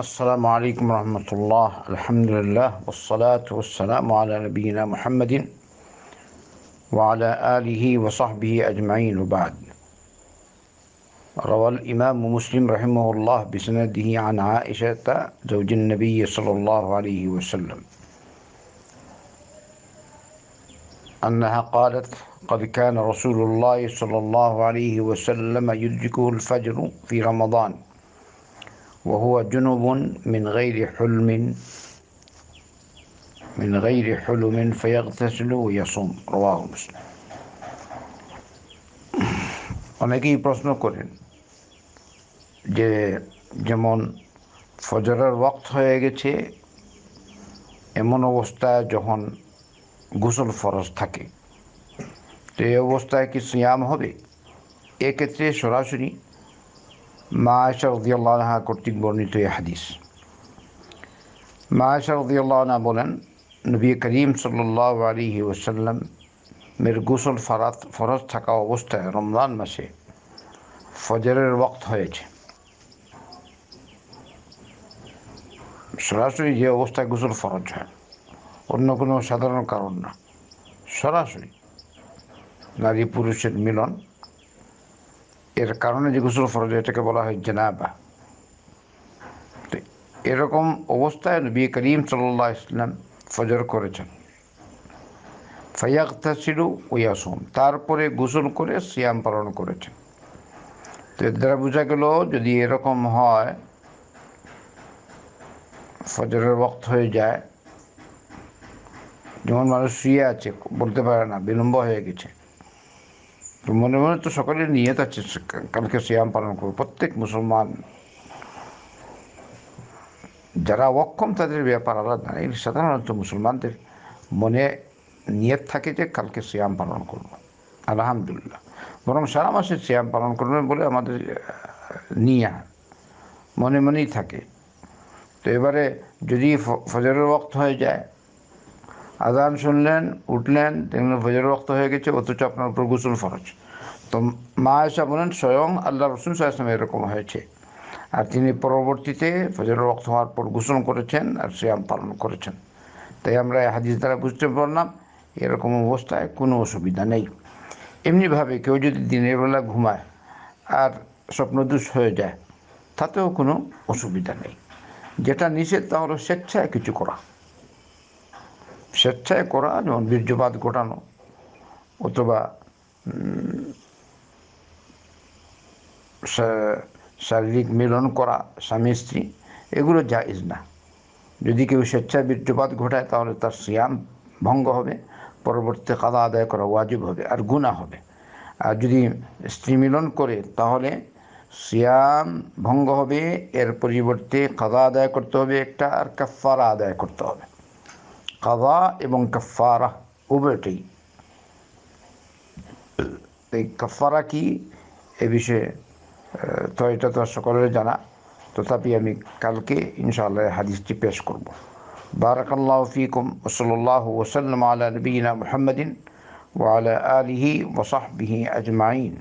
السلام عليكم ورحمة الله. الحمد لله والصلاة والسلام على نبينا محمد وعلى آله وصحبه أجمعين وبعد. روى الإمام مسلم رحمه الله بسنده عن عائشة زوج النبي صلى الله عليه وسلم. أنها قالت قد كان رسول الله صلى الله عليه وسلم يدركه الفجر في رمضان وهو جنب من غير حلم من غير حلم فيغتسل ويصوم رواه مسلم অনেকেই প্রশ্ন করেন যে যেমন ফজরের ওয়াক্ত হয়ে গেছে এমন অবস্থায় যখন গোসল ফরজ থাকে তো এই অবস্থায় কি সিয়াম হবে এক্ষেত্রে সরাসরি মা আয়সা রদিয়াল্লাহ আনহা কর্তৃক বর্ণিত এই হাদিস। মা আয়সা রদিয়াল্লাহ আনহা বলেন, নবী করিম সাল্লাহ আলী ওসাল্লাম মের গোসল ফরাত ফরজ থাকা অবস্থায় রমজান মাসে ফজরের ওক্ত হয়েছে। সরাসরি যে অবস্থায় গোসল ফরজ হয়, অন্য কোনো সাধারণ কারণ না। সরাসরি নারী পুরুষের মিলন এর কারণে যে গোসল ফরজ, এটাকে বলা হয় জেনাবা। তো এরকম অবস্থায় নবী করিম সাল্লাহ ইসলাম ফজর করেছেন। ফাইয়াক্তা ছিল ওয়াসুম, তারপরে গোসল করে সিয়াম পালন করেছেন। তো এর দ্বারা বোঝা গেল, যদি এরকম হয়, ফজরের বক্ত হয়ে যায়, যেমন মানুষ শুয়ে আছে, বলতে পারে না, বিলম্ব হয়ে গেছে। তো মনে মনে তো সকলের নিয়ত আছে। কালকে সিয়াম পালন করব। প্রত্যেক মুসলমান, যারা অক্ষম, তাদের ব্যাপার আলাদা। এই সাধারণত মুসলমানদের মনে নিয়ত থাকে যে, কালকে সিয়াম পালন করব। আলহামদুলিল্লাহ। বরং সারা মাসে সিয়াম পালন করবেন বলে আমাদের নিয়া মনে মনেই থাকে। তো এবারে যদি ফজরের ওক্ত হয়ে যায় আজান শুনলেন, উঠলেন, দেখলেন ফজরের রক্ত হয়ে গেছে, অথচ আপনার উপর গোসল ফরজ। তো মা এসা বলেন স্বয়ং আল্লাহ রসুল সাহসাম এরকম হয়েছে। আর তিনি পরবর্তীতে ফজরের রক্ত হওয়ার পর গোসল করেছেন আর সিয়াম পালন করেছেন। তাই আমরা হাদিস দ্বারা বুঝতে পারলাম, এরকম অবস্থায় কোনো অসুবিধা নেই। এমনিভাবে কেউ যদি দিনের বেলা ঘুমায় আর স্বপ্নদোষ হয়ে যায়, তাতেও কোনো অসুবিধা নেই। যেটা নিষেধ তা হলো স্বেচ্ছায় কিছু করা। স্বেচ্ছায় করা যেমন বীর্যপাত ঘটানো, অথবা শারীরিক মিলন করা, স্বামী, স্ত্রী, এগুলো জায়জ না। যদি কেউ স্বেচ্ছায় বীর্যপাত ঘটায়, তাহলে তার সিয়াম ভঙ্গ হবে পরবর্তীতে কাদা আদায় করা ওয়াজিব হবে আর গুণা হবে। আর যদি স্ত্রী মিলন করে, তাহলে সিয়াম ভঙ্গ হবে, এর পরিবর্তে কাদা আদায় করতে হবে একটা আর কাফারা আদায় করতে হবে। কাদা এবং কাফারা উভয়টাই এই কাফারা কি এ বিষয়ে তো এটা তো সকলের জানা তথাপি আমি কালকে ইনশাআল্লাহ হাদিসটি পেশ করব بارك الله فيكم وصلى الله وسلم على نبينا محمد وعلى آله وصحبه أجمعين